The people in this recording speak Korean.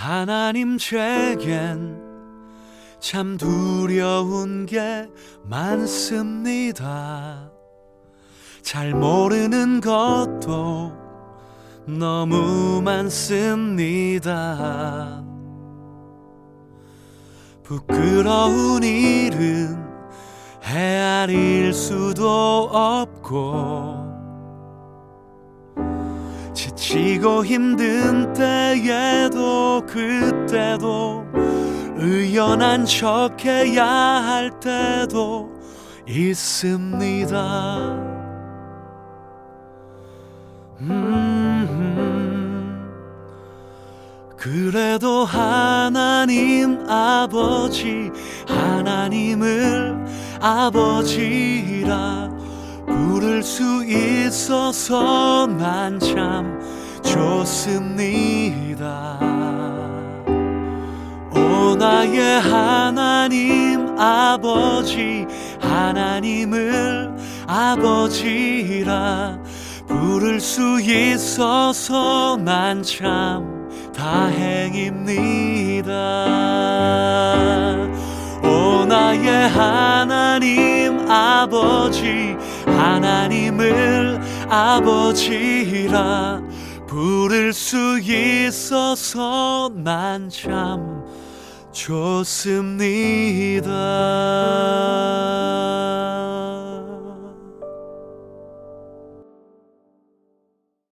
하나님 제겐 참 두려운 게 많습니다. 잘 모르는 것도 너무 많습니다. 부끄러운 일은 헤아릴 수도 없고 지치고 힘든 때에도 그때도 의연한 척해야 할 때도 있습니다. 음, 그래도 하나님 아버지 하나님을 아버지라 부를 수 있어서 난 참 좋습니다. 오 나의 하나님 아버지 하나님을 아버지라 부를 수 있어서 난 참 다행입니다. 오 나의 하나님 아버지 하나님을 아버지라 부를 수 있어서 난 참 좋습니다.